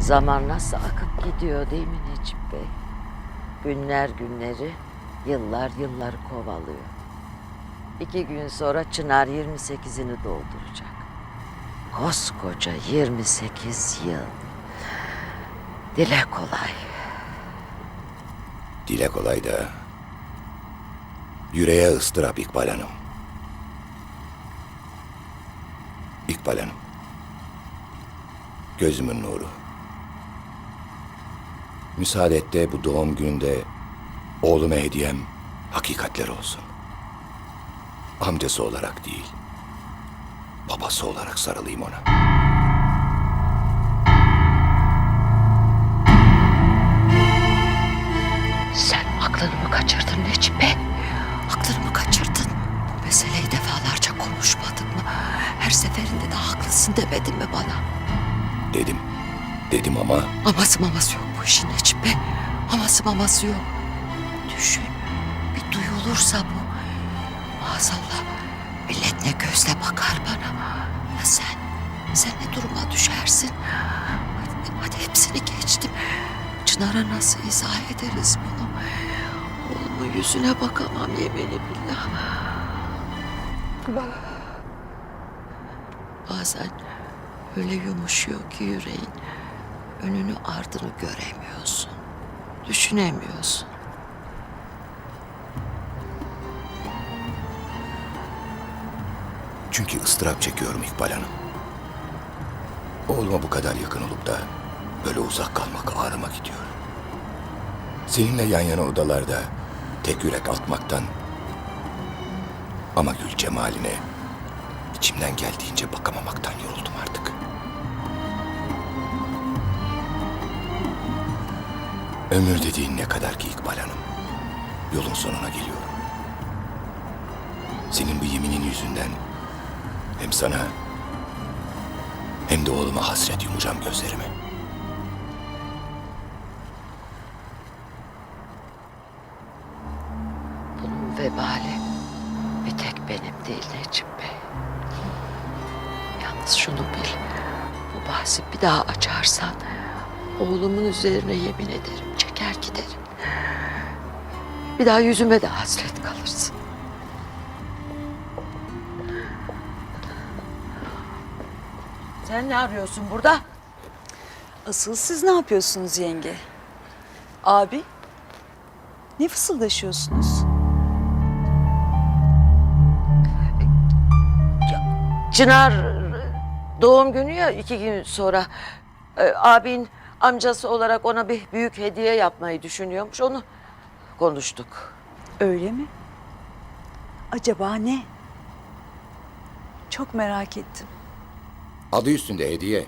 Zaman nasıl akıp gidiyor değil mi Necip Bey? Günler günleri, yıllar yılları kovalıyor. İki gün sonra Çınar 28'ini dolduracak. Koskoca 28 yıl. Dile kolay. Dile kolay da yüreğe ıstırap İkbal Hanım. İkbal Hanım. Gözümün nuru. Müsaade et de bu doğum gününde oğluma hediyem hakikatler olsun. Amcası olarak değil, babası olarak sarılayım ona. Sen aklını mı kaçırdın Necip Bey? Aklını mı kaçırdın? Bu meseleyi defalarca konuşmadık mı? Her seferinde de haklısın demedin mi bana? Dedim, dedim ama Aması maması yok bu işin Necip Bey. Aması maması yok. Düşün. Bir duyulursa bu. Maazallah millet ne gözle bakar bana. Ya sen, sen ne duruma düşersin? Hadi, hadi hepsini geçtim. Çınar'a nasıl izah ederiz bunu? Oğlumun yüzüne bakamam yemini billah. Bazen öyle yumuşuyor ki yüreğin. Önünü ardını göremiyorsun. Düşünemiyorsun. Çünkü ıstırap çekiyorum İkbal Hanım. Oğluma bu kadar yakın olup da böyle uzak kalmak ağrıma gidiyor. Seninle yan yana odalarda tek yürek atmaktan ama gül cemaline içimden geldiğince bakamamaktan yoruldum artık. Ömür dediğin ne kadar ki İkbal Hanım. Yolun sonuna geliyorum. Senin bu yeminin yüzünden hem sana hem de oğluma hasret yumacağım gözlerimi. Bunun vebali bir tek benim değil Necip Bey. Yalnız şunu bil. Bu bahsi bir daha açarsan oğlumun üzerine yemin ederim çeker giderim. Bir daha yüzüme de hasret kalırsın. Sen ne arıyorsun burada? Asıl siz ne yapıyorsunuz yenge? Abi? Ne fısıldaşıyorsunuz? Çınar doğum günü ya iki gün sonra. Ee, abin amcası olarak ona bir büyük hediye yapmayı düşünüyormuş. Onu konuştuk. Öyle mi? Acaba ne? Çok merak ettim. Adı üstünde hediye.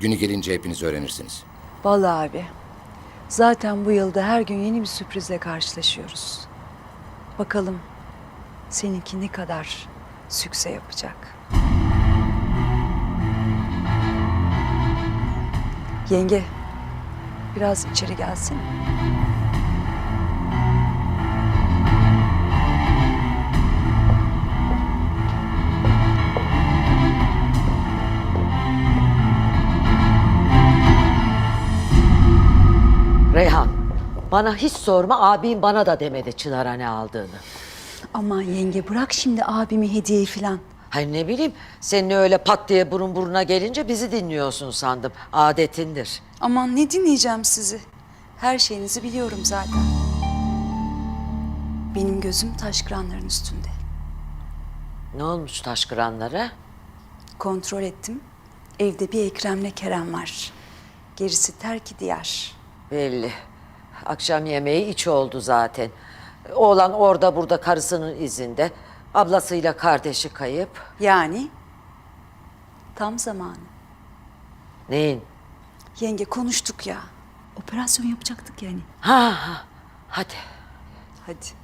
Günü gelince hepiniz öğrenirsiniz. Vallahi abi. Zaten bu yılda her gün yeni bir sürprizle karşılaşıyoruz. Bakalım seninki ne kadar sükse yapacak. Yenge, biraz içeri gelsin. Reyhan bana hiç sorma abim bana da demedi Çınar'a ne aldığını. Aman yenge bırak şimdi abimi hediyeyi falan. Hayır ne bileyim senin öyle pat diye burun buruna gelince bizi dinliyorsun sandım. Adetindir. Aman ne dinleyeceğim sizi? Her şeyinizi biliyorum zaten. Benim gözüm taşkıranların üstünde. Ne olmuş taşkıranlara? Kontrol ettim. Evde bir Ekrem'le Kerem var. Gerisi terki diyar. Belli. Akşam yemeği iç oldu zaten. Oğlan orada burada karısının izinde. Ablasıyla kardeşi kayıp. Yani tam zamanı. Neyin? Yenge konuştuk ya. Operasyon yapacaktık yani. Ha ha. Hadi. Hadi.